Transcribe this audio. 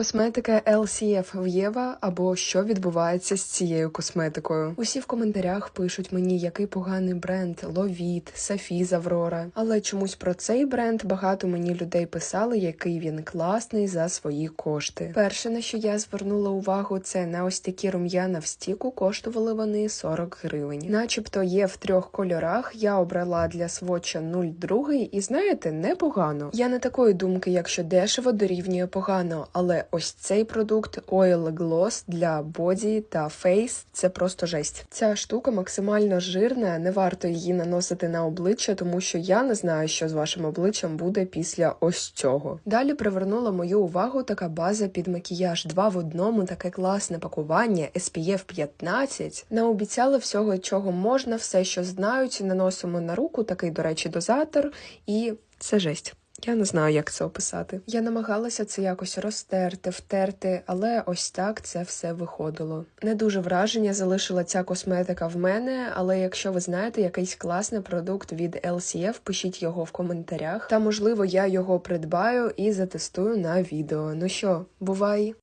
Косметика LCF в Єва або що відбувається з цією косметикою. Усі в коментарях пишуть мені, який поганий бренд Ловіт, Сафіз Аврора. Але чомусь про цей бренд багато мені людей писали, який він класний за свої кошти. Перше, на що я звернула увагу, це на ось такі рум'яна в стіку коштували вони 40 гривень. Начебто є в трьох кольорах. Я обрала для своча 02 і знаєте, непогано. Я не такої думки, якщо дешево дорівнює погано, але ось цей продукт Oil Gloss для боді та фейс це просто жесть. Ця штука максимально жирна, не варто її наносити на обличчя, тому що я не знаю, що з вашим обличчям буде після ось цього. Далі привернула мою увагу така база під макіяж. Два в одному, таке класне пакування SPF 15. Наобіцяли всього, чого можна, все, що знають, наносимо на руку, такий, до речі, дозатор, і це жесть. Я не знаю, як це описати. Я намагалася це якось розтерти, втерти, але ось так це все виходило. Не дуже враження залишила ця косметика в мене, але якщо ви знаєте якийсь класний продукт від LCF, пишіть його в коментарях. Та можливо я його придбаю і затестую на відео. Ну що, бувай!